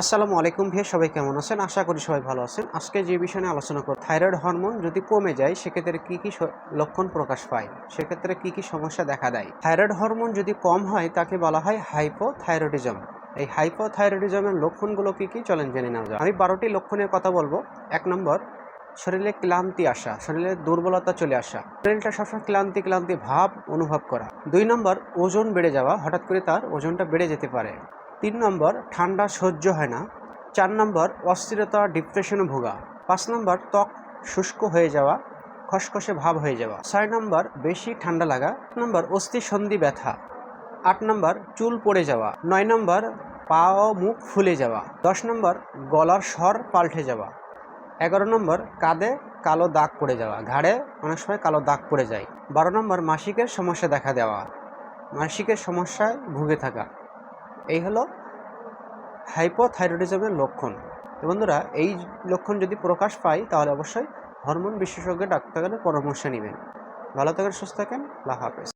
আসসালামু আলাইকুম ভাইয়া, সবাই কেমন আছেন? আশা করি সবাই ভালো আছেন। আজকে যে বিষয় নিয়ে আলোচনা করব, থাইরয়েড হরমোন যদি কমে যায়, সেক্ষেত্রে কি কি লক্ষণ প্রকাশ পায়? সেক্ষেত্রে কি কি সমস্যা দেখা দেয়? থাইরয়েড হরমোন যদি কম হয়, তাকে বলা হয় হাইপোথাইরয়েডিজম। এই হাইপোথাইরয়েডিজমের লক্ষণগুলো কি কি? চলেন জেনে নেওয়া যায় আমি বারোটি লক্ষণের কথা বলব। এক নম্বর, শরীরে ক্লান্তি আসা, শরীরে দুর্বলতা চলে আসা। শরীরটা সবসময় ক্লান্তি ক্লান্তি ভাব অনুভব করা। দুই নম্বর, ওজন বেড়ে যাওয়া, হঠাৎ করে তার ওজনটা বেড়ে যেতে পারে। তিন নম্বর, ঠান্ডা সহ্য হয় না। চার নম্বর, অস্থিরতা ডিপ্রেশনে ভোগা। পাঁচ নম্বর, ত্বক শুষ্ক হয়ে যাওয়া, খসখসে ভাব হয়ে যাওয়া। ছয় নম্বর, বেশি ঠান্ডা লাগা। নম্বর, অস্থি সন্ধি ব্যথা। আট নম্বর, চুল পড়ে যাওয়া। নয় নম্বর, পা ও মুখ ফুলে যাওয়া। দশ নম্বর, গলার স্বর পাল্টে যাওয়া। এগারো নম্বর, কাঁধে কালো দাগ পড়ে যাওয়া। ঘাড়ে অনেক সময় কালো দাগ পড়ে যায়। বারো নম্বর, মাসিকের সমস্যা দেখা দেওয়া। মাসিকের সমস্যায় ভুগে থাকা। এই হলো হাইপোথাইরয়েডিজমের লক্ষণ। বন্ধুরা, এই লক্ষণ যদি প্রকাশ পায়, তাহলে অবশ্যই হরমোন বিশেষজ্ঞ ডাক্তারের পরামর্শ নেবেন। ভালো থাকেন, সুস্থ থাকেন, আল্লাহ হাফেজ।